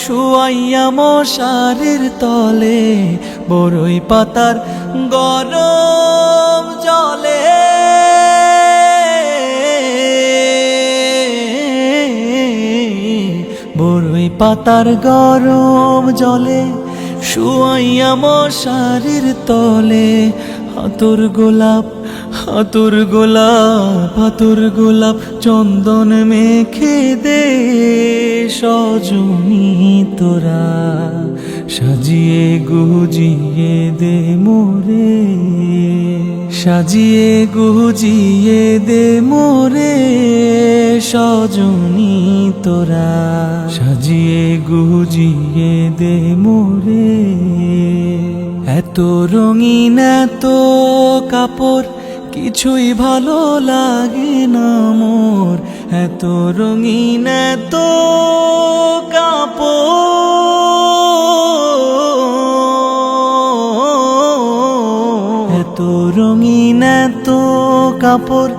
শুয়াইয়া মশারির তলে বরই পাতার গরম জলে। বরই পাতার গরম জলে শুয়াইয়া মশারির তলে হাতুর গোলাপ হাতুর গোলাপ হাতুর গোলাপ চন্দন মেখে দে সজনী তোরা। সাজিয়ে গুজিয়ে দে মোরে। সাজিয়ে গুজিয়ে দে মোরে সজনী তোরা। সাজিয়ে গুজিয়ে দে মোরে। এত রঙিন, এত কাপড়, কিছুই ভালো লাগে না মোর। এত রঙিন, এত কাপড়। এত রঙিন, এত কাপড়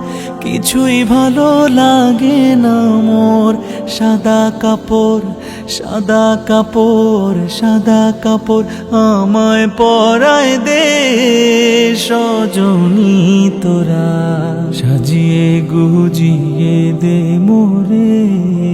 কিছুই ভালো লাগে না মোর। সাদা কাপড় সাদা কাপড় সাদা কাপড় আমায় পরায় দে সজনী তোরা। সাজিয়ে গুজিয়ে দে মোরে।